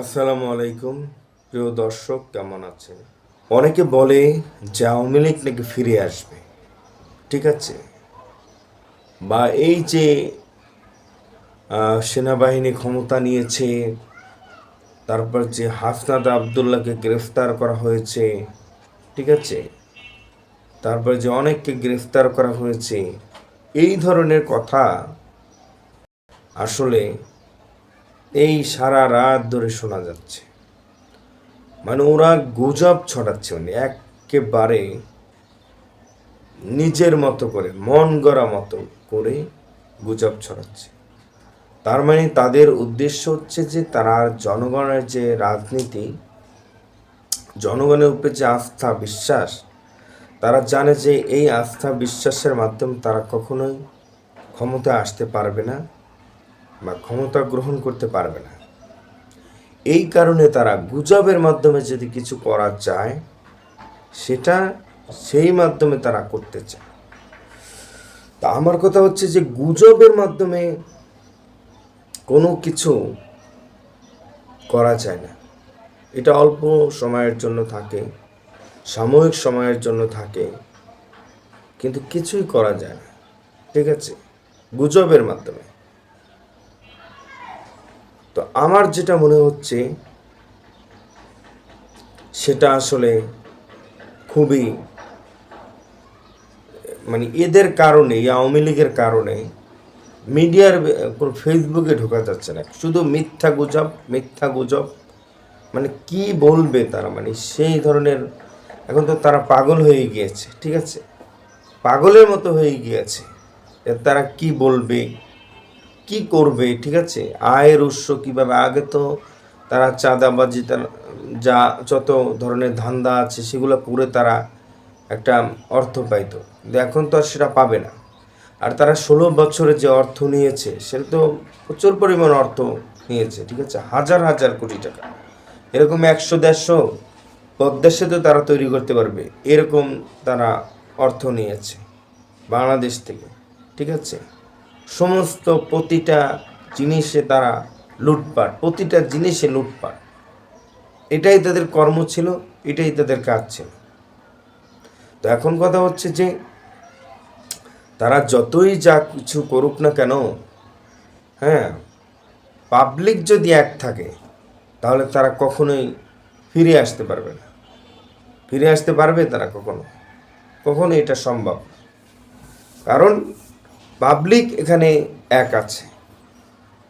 আসসালামু আলাইকুম। প্রিয় দর্শক, কেমন আছেন? অনেকে বলে যে আওয়ামী লীগ নাকি ফিরে আসবে। ঠিক আছে? বা এই যে সেনাবাহিনী ক্ষমতা নিয়েছে, তারপর যে হাসনাদ আবদুল্লাহকে গ্রেফতার করা হয়েছে, ঠিক আছে? তারপর যে অনেককে গ্রেফতার করা হয়েছে, এই ধরনের কথা আসলে এই সারা রাত ধরে শোনা যাচ্ছে। মানে ওরা গুজব ছড়াচ্ছে মানে একেবারে নিজের মতো করে, মন গড়া মতো করে গুজব ছড়াচ্ছে। তার মানে তাদের উদ্দেশ্য হচ্ছে যে তারা জনগণের যে রাজনীতি, জনগণের উপরে যে আস্থা, বিশ্বাস, তারা জানে যে এই আস্থা, বিশ্বাসের মাধ্যমে তারা কখনোই ক্ষমতায় আসতে পারবে না। বা ক্ষমতা গ্রহণ করতে পারবে না। এই কারণে তারা গুজবের মাধ্যমে যদি কিছু করা যায়, সেটা সেই মাধ্যমে তারা করতে চায়। তা আমার কথা হচ্ছে যে গুজবের মাধ্যমে কোনো কিছু করা যায় না। এটা অল্প সময়ের জন্য থাকে, সাময়িক সময়ের জন্য থাকে, কিন্তু কিছুই করা যায় না। ঠিক আছে? গুজবের মাধ্যমে। তো আমার যেটা মনে হচ্ছে, সেটা আসলে খুবই মানে এদের কারণে আওয়ামী লীগের কারণে মিডিয়ার ফেসবুকে ঢোকা যাচ্ছে না। শুধু মিথ্যা গুজব মিথ্যা গুজব মানে কি বলবে তারা? মানে সেই ধরনের, এখন তো তারা পাগল হয়ে গিয়েছে, ঠিক আছে? পাগলের মতো হয়ে গিয়েছে তারা কি বলবে? কি করবে, ঠিক আছে? আয়ের উৎস কীভাবে? আগে তো তারা চাঁদাবাজি, তারা যা যত ধরনের ধান্দা আছে, সেগুলো করে তারা একটা অর্থ পাইতো। এখন তো আর সেটা পাবে না। আর তারা ষোলো বছরে যে অর্থ নিয়েছে, সেটা তো প্রচুর পরিমাণ অর্থ নিয়েছে, ঠিক আছে? হাজার হাজার কোটি টাকা। এরকম একশো, দেড়শো পদ্মা সেতু তারা তৈরি করতে পারবে। এরকম তারা অর্থ নিয়েছে বাংলাদেশ থেকে, ঠিক আছে? সমস্ত প্রতিটা জিনিসে তারা লুটপাট, প্রতিটা জিনিসে লুটপাট। এটাই তাদের কর্ম ছিল, এটাই তাদের কাজ ছিল। তো এখন কথা হচ্ছে যে, তারা যতই যা কিছু করুক না কেন হ্যাঁ পাবলিক যদি এক থাকে, তাহলে তারা কখনোই ফিরে আসতে পারবে না। ফিরে আসতে পারবে তারা কখনো? কখনো এটা সম্ভব কারণ পাবলিক এখানে এক আছে।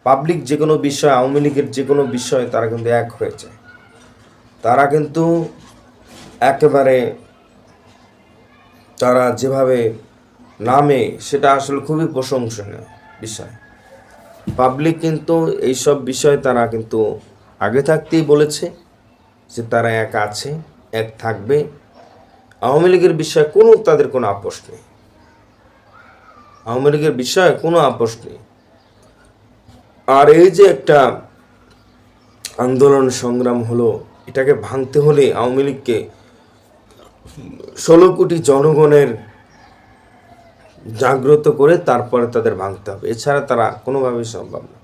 পাবলিক যে কোনো বিষয়, আওয়ামী লীগের যে কোনো বিষয় তারা কিন্তু এক হয়েছে। তারা কিন্তু একেবারে তারা যেভাবে নামে, সেটা আসলে খুবই প্রশংসনীয় বিষয়। পাবলিক কিন্তু এইসব বিষয় তারা কিন্তু আগে থাকতেই বলেছে যে তারা এক আছে, এক থাকবে। আওয়ামী লীগের বিষয়ে কোনো, তাদের কোনো আপোষ নেই। আওয়ামী লীগের বিষয়ে কোনো আপোষ নেই। আর এই যে একটা আন্দোলন সংগ্রাম হলো, এটাকে ভাঙতে হলে আওয়ামী লীগকে ষোলো কোটি জনগণের জাগ্রত করে তারপরে তাদের ভাঙতে হবে। এছাড়া তারা কোনোভাবেই সম্ভব না।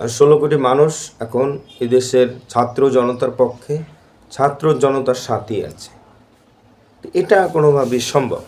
আর ষোলো কোটি মানুষ এখন এদেশের ছাত্র জনতার পক্ষে, ছাত্র জনতার সাথেই আছে। এটা কোনোভাবেই সম্ভব